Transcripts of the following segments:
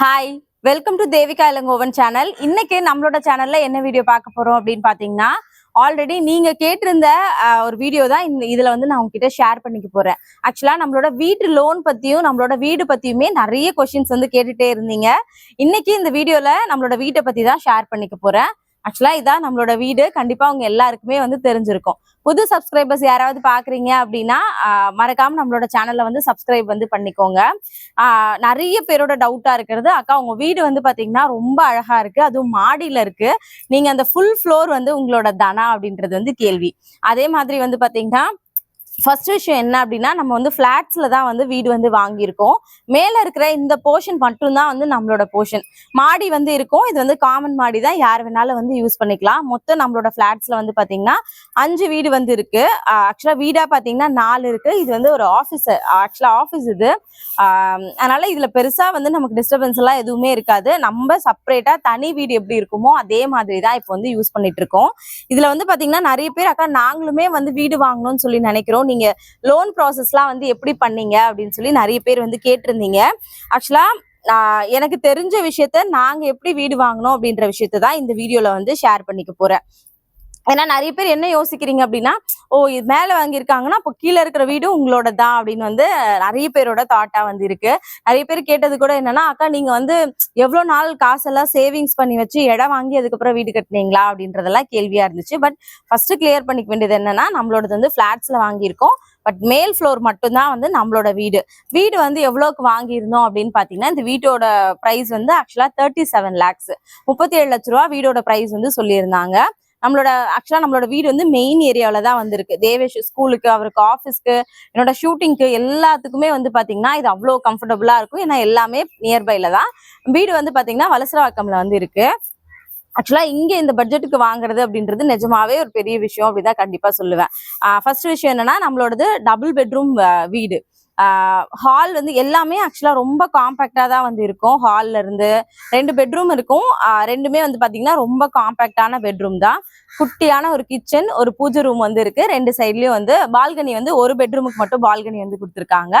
Hi welcome to Devika Ilangovan channel இன்னைக்கு நம்மளோட சேனல்ல என்ன வீடியோ பார்க்க போறோம் அப்படின்னு பாத்தீங்கன்னா ஆல்ரெடி நீங்க கேட்டிருந்த ஒரு வீடியோ தான் இந்த இதுல வந்து நான் உங்ககிட்ட ஷேர் பண்ணிக்க போறேன். ஆக்சுவலா நம்மளோட வீட்டு லோன் பத்தியும் நம்மளோட வீடு பத்தியுமே நிறைய கொஸ்டின்ஸ் வந்து கேட்டுட்டே இருந்தீங்க. இன்னைக்கு இந்த வீடியோல நம்மளோட வீட்டை பத்தி தான் ஷேர் பண்ணிக்க போறேன். ஆக்சுவலா இதான் நம்மளோட வீடு. கண்டிப்பா உங்க எல்லாருக்குமே வந்து தெரிஞ்சிருக்கும். புது சப்ஸ்கிரைபர்ஸ் யாராவது பாக்குறீங்க அப்படின்னா மறக்காம நம்மளோட சேனல்ல வந்து சப்ஸ்கிரைப் வந்து பண்ணிக்கோங்க. நிறைய பேரோட டவுட்டா இருக்கிறது. அக்கா உங்க வீடு வந்து பாத்தீங்கன்னா ரொம்ப அழகா இருக்கு. அதுவும் மாடியில இருக்கு. நீங்க அந்த ஃபுல் ஃப்ளோர் வந்து உங்களோட தனா அப்படின்றது வந்து கேள்வி. அதே மாதிரி வந்து பாத்தீங்கன்னா ஃபர்ஸ்ட் விஷயம் என்ன அப்படின்னா நம்ம வந்து ஃப்ளாட்ஸில் தான் வந்து வீடு வந்து வாங்கியிருக்கோம். மேலே இருக்கிற இந்த போர்ஷன் மட்டும்தான் வந்து நம்மளோட போர்ஷன் மாடி வந்து இருக்கும். இது வந்து காமன் மாடி தான். யார் வேணாலும் வந்து யூஸ் பண்ணிக்கலாம். மொத்தம் நம்மளோட ஃபிளாட்ஸ்ல வந்து பாத்தீங்கன்னா அஞ்சு வீடு வந்து இருக்கு. ஆக்சுவலா வீடாக பாத்தீங்கன்னா நாலு இருக்கு. இது வந்து ஒரு ஆஃபீஸ் ஆக்சுவலா ஆஃபீஸ் இது. அதனால் அதனால இதுல பெருசா வந்து நமக்கு டிஸ்டர்பன்ஸ் எல்லாம் எதுவுமே இருக்காது. நம்ம செப்பரேட்டாக தனி வீடு எப்படி இருக்குமோ அதே மாதிரி தான் இப்போ வந்து யூஸ் பண்ணிட்டு இருக்கோம். இதுல வந்து பார்த்தீங்கன்னா நிறைய பேர் அக்கா நாங்களுமே வந்து வீடு வாங்கணும்னு சொல்லி நினைக்கிறோம். நீங்க லோன் ப்ராசஸ்லாம் வந்து எப்படி பண்ணீங்க அப்படின்னு சொல்லி நிறைய பேர் வந்து கேட்டிருந்தீங்க. ஆக்சுவலா நான் எனக்கு தெரிஞ்ச விஷயத்த நாங்க எப்படி வீடு வாங்கணும் அப்படின்ற விஷயத்த தான் இந்த வீடியோல வந்து ஷேர் பண்ணிக்க போறேன். ஏன்னா நிறைய பேர் என்ன யோசிக்கிறீங்க அப்படின்னா ஓ இது மேல வாங்கியிருக்காங்கன்னா அப்போ கீழே இருக்கிற வீடு உங்களோட தான் அப்படின்னு வந்து நிறைய பேரோட தாட்டா வந்து இருக்கு. நிறைய பேர் கேட்டது கூட என்னன்னா அக்கா நீங்க வந்து எவ்வளவு நாள் காசெல்லாம் சேவிங்ஸ் பண்ணி வச்சு இடம் வாங்கி அதுக்கப்புறம் வீடு கட்டுனீங்களா? அப்படின்றதெல்லாம் கேள்வியா இருந்துச்சு. பட் ஃபர்ஸ்ட் கிளியர் பண்ணிக்க வேண்டியது என்னன்னா நம்மளோடது வந்து ஃபிளாட்ஸ்ல வாங்கியிருக்கோம். பட் மேல் ஃப்ளோர் மட்டும்தான் வந்து நம்மளோட வீடு. வீடு வந்து எவ்வளோக்கு வாங்கியிருந்தோம் அப்படின்னு பார்த்தீங்கன்னா இந்த வீட்டோட ப்ரைஸ் வந்து ஆக்சுவலாக தேர்ட்டி செவன் லேக்ஸ் முப்பத்தி ஏழு லட்ச ரூபா வீடோட ப்ரைஸ் வந்து சொல்லியிருந்தாங்க. நம்மளோட ஆக்சுவலாக நம்மளோட வீடு வந்து மெயின் ஏரியாவில் தான் வந்திருக்கு. தேவேஷ் ஸ்கூலுக்கு அவருக்கு ஆஃபீஸ்க்கு என்னோட ஷூட்டிங்க்கு எல்லாத்துக்குமே வந்து பார்த்தீங்கன்னா இது அவ்வளோ கம்ஃபர்டபுளாக இருக்கும். ஏன்னா எல்லாமே நியர்பைல தான். வீடு வந்து பார்த்தீங்கன்னா வலசரவாக்கம்ல வந்து இருக்கு. ஆக்சுவலா இங்க இந்த பட்ஜெட்டுக்கு வாங்குறது அப்படின்றது நிஜமாவே ஒரு பெரிய விஷயம் அப்படிதான் கண்டிப்பா சொல்லுவேன். ஃபர்ஸ்ட் விஷயம் என்னன்னா நம்மளோடது டபுள் பெட்ரூம் வீடு. ஹால் வந்து எல்லாமே ஆக்சுவலா ரொம்ப காம்பேக்டாக தான் வந்து இருக்கும். ஹால்ல இருந்து ரெண்டு பெட்ரூம் இருக்கும். ரெண்டுமே வந்து பாத்தீங்கன்னா ரொம்ப காம்பேக்டான பெட்ரூம் தான். குட்டியான ஒரு கிச்சன் ஒரு பூஜை ரூம் வந்து இருக்கு. ரெண்டு சைட்லயும் வந்து பால்கனி வந்து ஒரு பெட்ரூமுக்கு மட்டும் பால்கனி வந்து கொடுத்துருக்காங்க.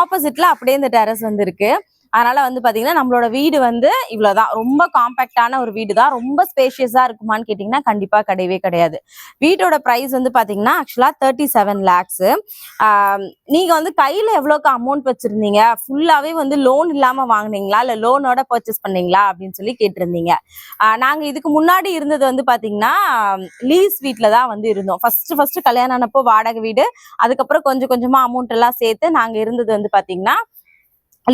ஆப்போசிட்ல அப்படியே இந்த டெரஸ் வந்து இருக்கு. அதனால வந்து பாத்தீங்கன்னா நம்மளோட வீடு வந்து இவ்வளவுதான். ரொம்ப காம்பாக்டான ஒரு வீடு தான் ரொம்ப ஸ்பேஷியஸா இருக்குமான்னு கேட்டீங்கன்னா கண்டிப்பா கிடையவே கிடையாது. வீட்டோட பிரைஸ் வந்து பாத்தீங்கன்னா ஆக்சுவலா தேர்ட்டி செவன் லேக்ஸ் நீங்க வந்து கையில எவ்வளோக்கு அமௌண்ட் வச்சிருந்தீங்க? ஃபுல்லாவே வந்து லோன் இல்லாம வாங்குனீங்களா? இல்ல லோனோட பர்ச்சேஸ் பண்ணீங்களா? அப்படின்னு சொல்லி கேட்டிருந்தீங்க. நாங்க இதுக்கு முன்னாடி இருந்தது வந்து பாத்தீங்கன்னா லீஸ் வீட்ல தான் வந்து இருந்தோம். ஃபர்ஸ்ட் ஃபர்ஸ்ட் கல்யாணம் ஆனப்போ வாடகை வீடு. அதுக்கப்புறம் கொஞ்சம் கொஞ்சமா அமௌண்ட் எல்லாம் சேர்த்து நாங்க இருந்தது வந்து பாத்தீங்கன்னா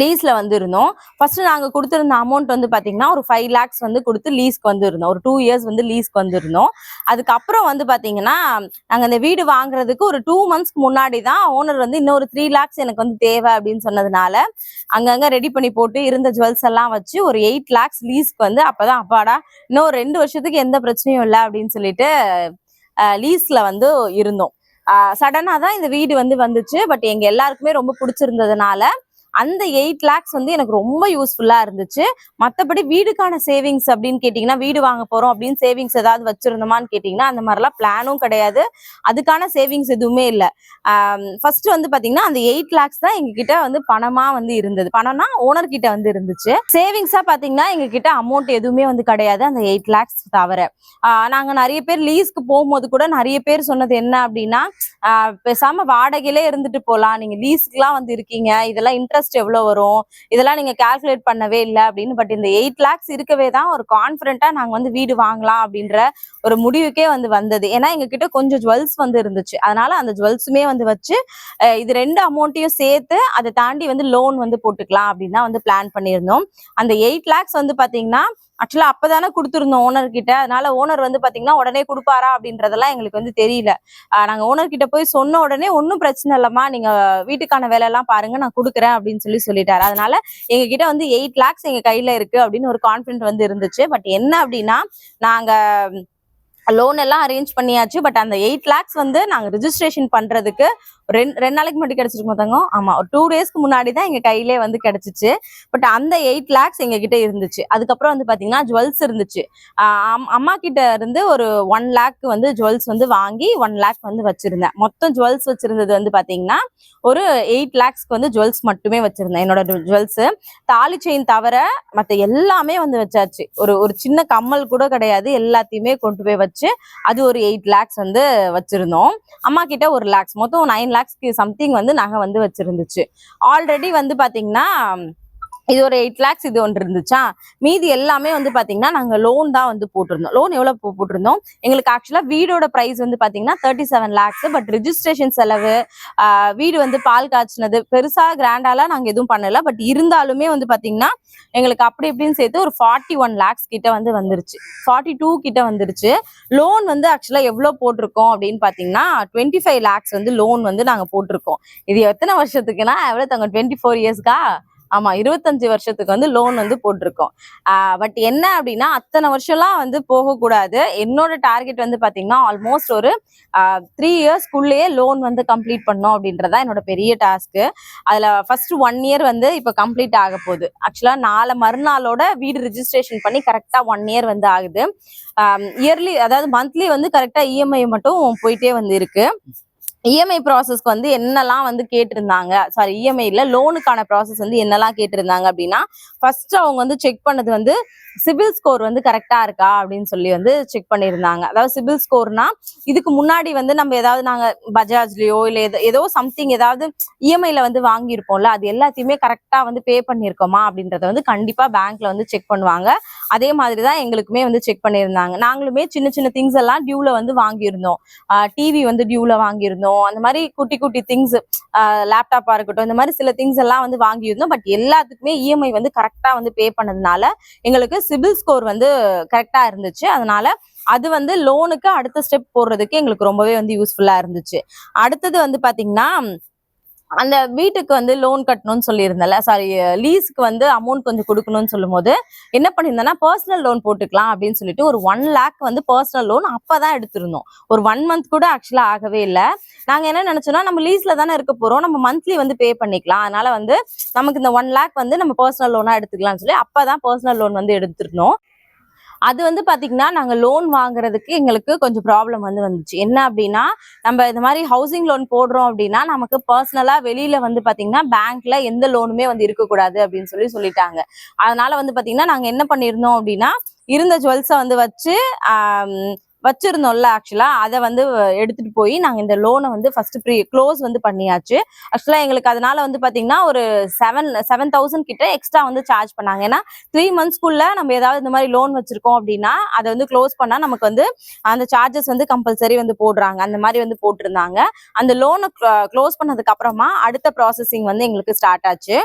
லீஸ்ல வந்து இருந்தோம் ஃபர்ஸ்ட் நாங்கள் கொடுத்துருந்த அமௌண்ட் வந்து பார்த்தீங்கன்னா ஒரு ஃபைவ் லேக்ஸ் வந்து கொடுத்து லீஸ்க்கு வந்துருந்தோம். ஒரு டூ இயர்ஸ் வந்து லீஸ்க்கு வந்துருந்தோம். அதுக்கப்புறம் வந்து பார்த்தீங்கன்னா நாங்கள் இந்த வீடு வாங்குறதுக்கு ஒரு டூ மந்த்ஸ்க்கு முன்னாடி தான் ஓனர் வந்து இன்னொரு த்ரீ லேக்ஸ் எனக்கு வந்து தேவை அப்படின்னு சொன்னதுனால அங்கங்கே ரெடி பண்ணி போட்டு இருந்த ஜுவல்ஸ் எல்லாம் வச்சு ஒரு எயிட் லேக்ஸ் லீஸ்க்கு வந்து அப்பதான் அப்பாடா இன்னும் ஒரு ரெண்டு வருஷத்துக்கு எந்த பிரச்சனையும் இல்லை அப்படின்னு சொல்லிட்டு லீஸ்ல வந்து இருந்தோம். சடனாக தான் இந்த வீடு வந்து வந்துச்சு. பட் எங்கள் எல்லாருக்குமே ரொம்ப பிடிச்சிருந்ததுனால அந்த எயிட் லேக்ஸ் வந்து எனக்கு ரொம்ப யூஸ்ஃபுல்லா இருந்துச்சு. மற்றபடி வீடுக்கான சேவிங்ஸ் அப்படின்னு கேட்டீங்கன்னா வீடு வாங்க போறோம் அப்படின்னு சேவிங்ஸ் ஏதாவது வச்சிருந்தோமான்னு கேட்டிங்கன்னா அந்த மாதிரிலாம் பிளானும் கிடையாது. அதுக்கான சேவிங்ஸ் எதுவுமே இல்லை. ஃபர்ஸ்ட் வந்து பாத்தீங்கன்னா அந்த எயிட் லேக்ஸ் தான் எங்ககிட்ட வந்து பணமா வந்து இருந்தது. பணம்னா ஓனர் கிட்ட வந்து இருந்துச்சு. சேவிங்ஸா பாத்தீங்கன்னா எங்க கிட்ட அமௌண்ட் எதுவுமே வந்து கிடையாது. அந்த எயிட் லேக்ஸ் தவிர. நாங்க நிறைய பேர் லீஸ்க்கு போகும்போது கூட நிறைய பேர் சொன்னது என்ன அப்படின்னா பேசாம வாடகையிலே இருந்துட்டு போலாம். நீங்க லீஸ்க்குலாம் வந்து இருக்கீங்க. இதெல்லாம் இன்ட்ரெஸ்ட் எவ்வளோ வரும்? இதெல்லாம் நீங்கள் கால்குலேட் பண்ணவே இல்லை அப்படின்னு பட் இந்த எயிட் லேக்ஸ் இருக்கவே தான் ஒரு கான்ஃபிடென்ட்டாக நாங்கள் வந்து வீடு வாங்கலாம் அப்படின்ற ஒரு முடிவுக்கே வந்து வந்தது. ஏன்னா எங்ககிட்ட கொஞ்சம் ஜுவல்ஸ் வந்து இருந்துச்சு. அதனால அந்த ஜுவல்ஸுமே வந்து வச்சு இது ரெண்டு அமௌண்ட்டையும் சேர்த்து அதை தாண்டி வந்து லோன் வந்து போட்டுக்கலாம் அப்படின்னு தான் வந்து பிளான் பண்ணியிருந்தோம். அந்த எயிட் லேக்ஸ் வந்து பார்த்தீங்கன்னா ஆக்சுவலாக அப்போ தானே கொடுத்துருந்தோம் ஓனர்கிட்ட அதனால ஓனர் வந்து பார்த்தீங்கன்னா உடனே கொடுப்பாரா அப்படின்றதெல்லாம் எங்களுக்கு வந்து தெரியல. நாங்கள் ஓனர்கிட்ட போய் சொன்ன உடனே ஒன்றும் பிரச்சனை இல்லைம்மா. நீங்கள் வீட்டுக்கான வேலையெல்லாம் பாருங்க. நான் கொடுக்குறேன் அப்படின்னு சொல்லி சொல்லிட்டாரு. அதனால எங்க கிட்ட வந்து எயிட் லேக்ஸ் எங்க கையில இருக்கு அப்படின்னு ஒரு கான்பிடன்ட் வந்து இருந்துச்சு. பட் என்ன அப்படின்னா நாங்க லோன் எல்லாம் அரேஞ்ச் பண்ணியாச்சு. பட் அந்த எயிட் லேக்ஸ் வந்து நாங்கள் ரிஜிஸ்ட்ரேஷன் பண்ணுறதுக்கு ரெண்டு ரெண்டு நாளைக்கு முன்னாடி கிடச்சிருக்கு தங்கம் ஆமாம் ஒரு டூ டேஸ்க்கு முன்னாடி தான் எங்கள் கையிலே வந்து கிடச்சிச்சு. பட் அந்த எயிட் லேக்ஸ் எங்ககிட்ட இருந்துச்சு. அதுக்கப்புறம் வந்து பார்த்தீங்கன்னா ஜுவல்ஸ் இருந்துச்சு. அம்- அம்மா கிட்ட இருந்து ஒரு ஒன் லேக் வந்து ஜுவல்ஸ் வந்து வாங்கி ஒன் லேக் வந்து வச்சுருந்தேன். மொத்தம் ஜுவல்ஸ் வச்சுருந்தது வந்து பார்த்தீங்கன்னா ஒரு எயிட் லேக்ஸ்க்கு வந்து ஜுவல்ஸ் மட்டுமே வச்சுருந்தேன். என்னோட ஜுவல்ஸு தாலி செயின் தவிர மற்ற எல்லாமே வந்து வச்சாச்சு. ஒரு ஒரு சின்ன கம்மல் கூட கிடையாது. எல்லாத்தையுமே கொண்டு போய் வச்சு அது ஒரு எயிட் லேக்ஸ் வந்து வச்சிருந்தோம். அம்மா கிட்ட ஒரு லேக்ஸ் மொத்தம் நைன் லேக்ஸ்க்கு சம்திங் வந்து நகை வந்து வச்சிருந்துச்சு. ஆல்ரெடி வந்து பாத்தீங்கன்னா இது ஒரு எயிட் லேக்ஸ் இது ஒன்று இருந்துச்சா? மீதி எல்லாமே வந்து பாத்தீங்கன்னா நாங்க லோன் தான் வந்து போட்டிருந்தோம். லோன் எவ்வளவு போட்டிருந்தோம்? எங்களுக்கு ஆக்சுவலா வீடோட பிரைஸ் வந்து பாத்தீங்கன்னா thirty seven lakhs but registration செலவு வீடு வந்து பால் காய்ச்சினது பெருசா கிராண்டாலாம் நாங்க எதுவும் பண்ணல. பட் இருந்தாலுமே வந்து பாத்தீங்கன்னா எங்களுக்கு அப்படி இப்படின்னு சேர்த்து ஒரு ஃபார்ட்டி ஒன் லேக்ஸ் கிட்ட வந்து வந்துருச்சு. ஃபார்ட்டி டூ கிட்ட வந்துருச்சு. லோன் வந்து ஆக்சுவலா எவ்வளவு போட்டிருக்கோம் அப்படின்னு பாத்தீங்கன்னா டுவெண்ட்டி ஃபைவ் லேக்ஸ் வந்து லோன் வந்து நாங்க போட்டிருக்கோம். இது எத்தனை வருஷத்துக்குன்னா எவ்வளவு தங்க டுவெண்ட்டி ஃபோர் இயர்ஸ்க்கா ஆமா இருபத்தஞ்சு வருஷத்துக்கு வந்து லோன் வந்து போட்டிருக்கோம். பட் என்ன அப்படின்னா அத்தனை வருஷம்லாம் வந்து போகக்கூடாது. என்னோட டார்கெட் வந்து பாத்தீங்கன்னா ஆல்மோஸ்ட் ஒரு த்ரீ இயர்ஸ்க்குள்ளேயே லோன் வந்து கம்ப்ளீட் பண்ணோம் அப்படின்றதா என்னோட பெரிய டாஸ்க்கு அதுல ஃபர்ஸ்ட் ஒன் இயர் வந்து இப்போ கம்ப்ளீட் ஆக போகுது. ஆக்சுவலா நாளை மறுநாளோட வீடு ரிஜிஸ்ட்ரேஷன் பண்ணி கரெக்டா ஒன் இயர் வந்து ஆகுது. இயர்லி அதாவது மந்த்லி வந்து கரெக்டா இஎம்ஐ மட்டும் போயிட்டே வந்து இருக்கு. இஎம்ஐ ப்ராசஸ்க்கு வந்து என்னெல்லாம் வந்து கேட்டிருந்தாங்க? சாரி இஎம்ஐல லோனுக்கான ப்ராசஸ் வந்து என்னெல்லாம் கேட்டிருந்தாங்க அப்படின்னா ஃபர்ஸ்ட் அவங்க வந்து செக் பண்ணது வந்து சிபில் ஸ்கோர் வந்து கரெக்டா இருக்கா அப்படின்னு சொல்லி வந்து செக் பண்ணியிருந்தாங்க. அதாவது சிபில் ஸ்கோர்னா இதுக்கு முன்னாடி வந்து நம்ம ஏதாவது நாங்க பஜாஜ்லயோ இல்ல ஏதோ ஏதோ சம்திங் ஏதாவது இஎம்ஐல வந்து வாங்கியிருப்போம்ல அது எல்லாத்தையுமே கரெக்டா வந்து பே பண்ணியிருக்கோமா அப்படின்றத வந்து கண்டிப்பா பேங்க்ல வந்து செக் பண்ணுவாங்க. அதே மாதிரி தான் எங்களுக்குமே வந்து செக் பண்ணியிருந்தாங்க. நாங்களுமே சின்ன சின்ன திங்ஸ் எல்லாம் டியூல வந்து வாங்கியிருந்தோம். டிவி வந்து டியூல வாங்கியிருந்தோம். அந்த மாதிரி குட்டி குட்டி திங்ஸ் லேப்டாப்பா இருக்கட்டும் இந்த மாதிரி சில திங்ஸ் எல்லாம் வந்து வாங்கியிருந்தோம். பட் எல்லாத்துக்குமே இஎம்ஐ வந்து கரெக்டா வந்து பே பண்ணதுனால எங்களுக்கு சிபில் ஸ்கோர் வந்து கரெக்டா இருந்துச்சு. அதனால அது வந்து லோனுக்கு அடுத்த ஸ்டெப் போடுறதுக்கு எங்களுக்கு ரொம்பவே வந்து யூஸ்ஃபுல்லா இருந்துச்சு. அடுத்தது வந்து பாத்தீங்கன்னா அந்த வீட்டுக்கு வந்து லோன் கட்டணும்னு சொல்லியிருந்தேன்ல. சாரி லீஸுக்கு வந்து அமௌண்ட் கொஞ்சம் கொடுக்கணும்னு சொல்லும்போது என்ன பண்ணியிருந்தேன்னா பர்சனல் லோன் போட்டுக்கலாம் அப்படின்னு சொல்லிட்டு ஒரு ஒன் லேக் வந்து பர்சனல் லோன் அப்பதான் எடுத்திருந்தோம். ஒரு ஒன் மந்த் கூட ஆக்சுவலா ஆகவே இல்லை. நாங்க என்ன நினைச்சோம்னா நம்ம லீஸ்ல தானே இருக்க போறோம். நம்ம மந்த்லி வந்து பே பண்ணிக்கலாம். அதனால வந்து நமக்கு இந்த ஒன் லேக் வந்து நம்ம பர்சனல் லோனா எடுத்துக்கலாம்னு சொல்லி அப்பதான் பர்சனல் லோன் வந்து எடுத்திருந்தோம். அது வந்து பார்த்தீங்கன்னா நாங்கள் லோன் வாங்குறதுக்கு எங்களுக்கு கொஞ்சம் ப்ராப்ளம் வந்து வந்துச்சு. என்ன அப்படின்னா நம்ம இந்த மாதிரி ஹவுசிங் லோன் போடுறோம் அப்படின்னா நமக்கு பர்சனலாக வெளியில் வந்து பார்த்திங்கன்னா பேங்க்கில் எந்த லோனுமே வந்து இருக்கக்கூடாது அப்படின்னு சொல்லி சொல்லிட்டாங்க. அதனால வந்து பார்த்திங்கன்னா நாங்கள் என்ன பண்ணியிருந்தோம் அப்படின்னா இருந்த ஜுவல்ஸை வந்து வச்சு வச்சிருந்தோம்ல ஆக்சுவலா அதை வந்து எடுத்துட்டு போய் நாங்க இந்த லோனை வந்து ஃபர்ஸ்ட் ப்ரீ க்ளோஸ் வந்து பண்ணியாச்சு. ஆக்சுவலா எங்களுக்கு அதனால வந்து பாத்தீங்கன்னா ஒரு செவன் செவன் தௌசண்ட் கிட்ட எக்ஸ்ட்ரா வந்து சார்ஜ் பண்ணாங்க. ஏன்னா த்ரீ மந்த்ஸ்க்குள்ள நம்ம ஏதாவது இந்த மாதிரி லோன் வச்சிருக்கோம் அப்படின்னா அதை வந்து க்ளோஸ் பண்ணா நமக்கு வந்து அந்த சார்ஜஸ் வந்து கம்பல்சரி வந்து போடுறாங்க. அந்த மாதிரி வந்து போட்டிருந்தாங்க. அந்த லோனை க்ளோஸ் பண்ணதுக்கு அப்புறமா அடுத்த ப்ராசஸிங் வந்து எங்களுக்கு ஸ்டார்ட் ஆச்சு.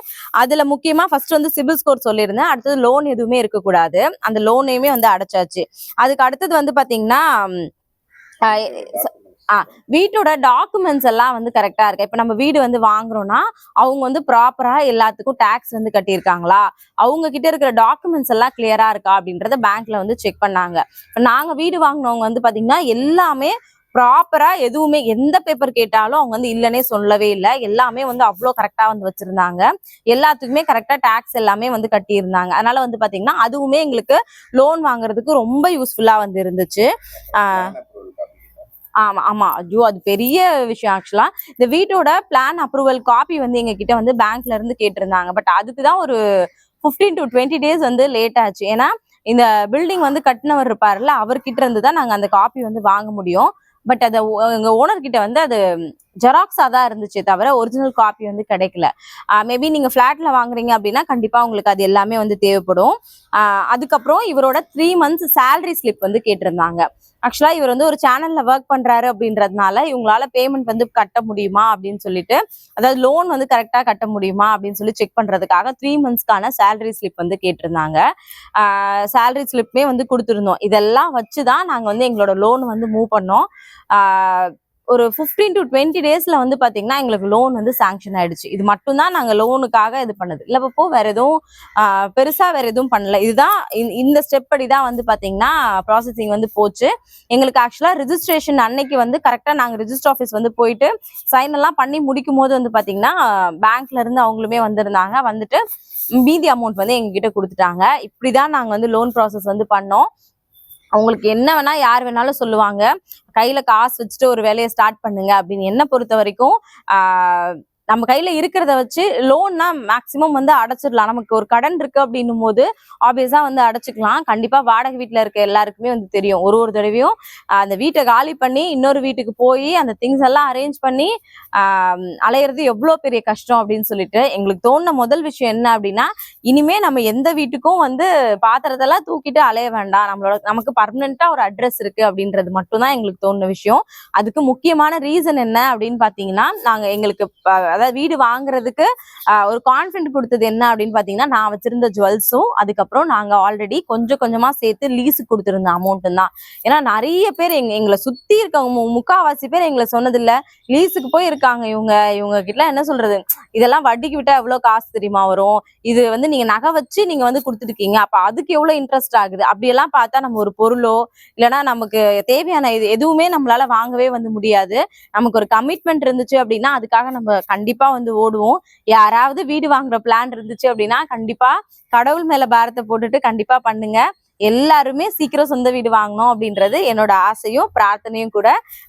அதுல முக்கியமா ஃபர்ஸ்ட் வந்து சிபில் ஸ்கோர் சொல்லியிருந்தேன். அடுத்தது லோன் எதுவுமே இருக்கக்கூடாது. அந்த லோனையுமே வந்து அடைச்சாச்சு. அதுக்கு அடுத்தது வந்து பாத்தீங்கன்னா வீட்டோட டாக்குமெண்ட்ஸ் எல்லாம் வந்து கரெக்டா இருக்கு? இப்ப நம்ம வீடு வந்து வாங்குறோம்னா அவங்க வந்து ப்ராப்பரா எல்லாத்துக்கும் டேக்ஸ் வந்து கட்டியிருக்காங்களா? அவங்க கிட்ட இருக்கிற டாக்குமெண்ட்ஸ் எல்லாம் கிளியரா இருக்கா? அப்படின்றத பேங்க்ல வந்து செக் பண்ணாங்க. இப்ப நாங்க வீடு வாங்கினவங்க வந்து பாத்தீங்கன்னா எல்லாமே ப்ராப்பரா எதுவுமே எந்த பேப்பர் கேட்டாலும் அவங்க வந்து இல்லைன்னே சொல்லவே இல்லை. எல்லாமே வந்து அவ்வளோ கரெக்டா வந்து வச்சிருந்தாங்க. எல்லாத்துக்குமே கரெக்டா டேக்ஸ் எல்லாமே வந்து கட்டியிருந்தாங்க. அதனால வந்து பாத்தீங்கன்னா அதுவுமே எங்களுக்கு லோன் வாங்குறதுக்கு ரொம்ப யூஸ்ஃபுல்லா வந்து இருந்துச்சு. ஆமா ஆமா. ஐயோ அது பெரிய விஷயம் ஆக்சுவலா இந்த வீட்டோட பிளான் அப்ரூவல் காப்பி வந்து எங்க கிட்ட வந்து பேங்க்ல இருந்து கேட்டிருந்தாங்க. பட் அதுக்கு தான் ஒரு 15 டு டுவெண்ட்டி டேஸ் வந்து லேட் ஆச்சு. ஏன்னா இந்த பில்டிங் வந்து கட்டினவர் இருப்பார்ல அவர்கிட்ட இருந்து தான் நாங்க அந்த காப்பி வந்து வாங்க முடியும். பட் அதை எங்கள் ஓனர்கிட்ட வந்து அது ஜெராக்ஸாக தான் இருந்துச்சே தவிர ஒரிஜினல் காப்பி வந்து கிடைக்கல. மேபி நீங்கள் ஃப்ளாட்டில் வாங்குறீங்க அப்படின்னா கண்டிப்பாக உங்களுக்கு அது எல்லாமே வந்து தேவைப்படும். அதுக்கப்புறம் இவரோட த்ரீ மந்த்ஸ் சேலரி ஸ்லிப் வந்து கேட்டிருந்தாங்க. ஆக்சுவலாக இவர் வந்து ஒரு சேனலில் ஒர்க் பண்ணுறாரு அப்படின்றதுனால இவங்களால பேமெண்ட் வந்து கட்ட முடியுமா அப்படின்னு சொல்லிட்டு அதாவது லோன் வந்து கரெக்டாக கட்ட முடியுமா அப்படின்னு சொல்லி செக் பண்ணுறதுக்காக த்ரீ மந்த்ஸ்க்கான சேலரி ஸ்லிப் வந்து கேட்டிருந்தாங்க. சேலரி ஸ்லிப்புமே வந்து கொடுத்துருந்தோம். இதெல்லாம் வச்சு தான் நாங்கள் வந்து எங்களோட லோன் வந்து மூவ் பண்ணோம். ஒரு ஃபிஃப்டீன் டு டுவெண்ட்டி டேஸ்ல வந்து பாத்தீங்கன்னா எங்களுக்கு லோன் வந்து சாங்ஷன் ஆயிடுச்சு. இது மட்டும்தான் நாங்க லோனுக்காக இது பண்ணது. இல்ல இப்போ வேற எதுவும் பெருசாக பெருசா வேற எதுவும் பண்ணல. இதுதான் இந்த- இந்த ஸ்டெப் படி தான் வந்து பாத்தீங்கன்னா ப்ராசஸிங் வந்து போச்சு. எங்களுக்கு ஆக்சுவலா ரிஜிஸ்ட்ரேஷன் அன்னைக்கு வந்து கரெக்டா நாங்க ரிஜிஸ்டர் ஆஃபீஸ் வந்து போயிட்டு சைன் எல்லாம் பண்ணி முடிக்கும் போது வந்து பாத்தீங்கன்னா பேங்க்ல இருந்து அவங்களுமே வந்திருந்தாங்க. வந்துட்டு மீதி அமௌண்ட் வந்து எங்ககிட்ட கொடுத்துட்டாங்க. இப்படிதான் நாங்க வந்து லோன் ப்ராசஸ் வந்து பண்ணோம். அவங்களுக்கு என்ன வேணா யார் வேணாலும் சொல்லுவாங்க. கையில காசு வச்சுட்டு ஒரு வேலையை ஸ்டார்ட் பண்ணுங்க அப்படின்னு என்ன பொறுத்த வரைக்கும் ஆஹ் நம்ம கையில இருக்கிறத வச்சு லோன்னா மேக்சிமம் வந்து அடைச்சிடலாம். நமக்கு ஒரு கடன் இருக்கு அப்படின்னும் போது ஆப்வியஸா வந்து அடைச்சிக்கலாம். கண்டிப்பா வாடகை வீட்டுல இருக்க எல்லாருக்குமே வந்து தெரியும். ஒரு ஒரு தடவையும் அந்த வீட்டை காலி பண்ணி இன்னொரு வீட்டுக்கு போய் அந்த திங்ஸ் எல்லாம் அரேஞ்ச் பண்ணி ஆஹ் அலையிறது எவ்வளோ பெரிய கஷ்டம் அப்படின்னு சொல்லிட்டு எங்களுக்கு தோணுன முதல் விஷயம் என்ன அப்படின்னா இனிமே நம்ம எந்த வீட்டுக்கும் வந்து பாத்திரத்தெல்லாம் தூக்கிட்டு அலைய வேண்டாம். நம்மளோட நமக்கு பர்மனண்டா ஒரு அட்ரஸ் இருக்கு அப்படின்றது மட்டும்தான் எங்களுக்கு தோணுன விஷயம். அதுக்கு முக்கியமான ரீசன் என்ன அப்படின்னு பாத்தீங்கன்னா நாங்க எங்களுக்கு அதாவது வீடு வாங்குறதுக்கு ஒரு கான்ஃபிடென்ட் கொடுத்தது என்ன அப்படின்னு பார்த்தீங்கன்னா நான் வச்சிருந்த ஜுவல்ஸும் அதுக்கப்புறம் நாங்க ஆல்ரெடி கொஞ்சம் கொஞ்சமா சேர்த்து லீஸுக்கு கொடுத்துருந்த அமௌண்ட்டும் தான். ஏன்னா நிறைய பேர் எங்க எங்களை சுத்தி இருக்கவங்க முக்காவாசி பேர் எங்களை சொன்னதில்ல. லீஸுக்கு போய் இருக்காங்க இவங்க இவங்க கிட்ட என்ன சொல்றது? இதெல்லாம் வட்டிக்கு விட்டா எவ்வளவு காசு தெரியுமா வரும்? இது வந்து நீங்க நகை வச்சு நீங்க வந்து கொடுத்துருக்கீங்க அப்போ அதுக்கு எவ்வளவு இன்ட்ரெஸ்ட் ஆகுது? அப்படியெல்லாம் பார்த்தா நம்ம ஒரு பொருளோ இல்லைன்னா நமக்கு தேவையான இது எதுவுமே நம்மளால வாங்கவே வந்து முடியாது. நமக்கு ஒரு கமிட்மெண்ட் இருந்துச்சு அப்படின்னா அதுக்காக நம்ம கண்டிப்பா வந்து ஓடுவோம். யாராவது வீடு வாங்குற பிளான் இருந்துச்சு அப்படின்னா கண்டிப்பா கடவுள் மேல பாரத்தை போட்டுட்டு கண்டிப்பா பண்ணுங்க. எல்லாருமே சீக்கிரம் சொந்த வீடு வாங்கணும் அப்படின்றது என்னோட ஆசையும் பிரார்த்தனையும் கூட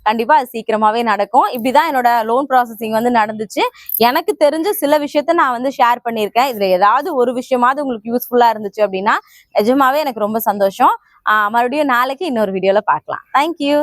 கண்டிப்பா அது சீக்கிரமாவே நடக்கும். இப்படிதான் என்னோட லோன் ப்ராசஸிங் வந்து நடந்துச்சு. எனக்கு தெரிஞ்ச சில விஷயத்த நான் வந்து ஷேர் பண்ணியிருக்கேன். இதுல ஏதாவது ஒரு விஷயமாவது உங்களுக்கு யூஸ்ஃபுல்லா இருந்துச்சு அப்படின்னா நிஜமாவே எனக்கு ரொம்ப சந்தோஷம். மறுபடியும் நாளைக்கு இன்னொரு வீடியோல பார்க்கலாம். தேங்க்யூ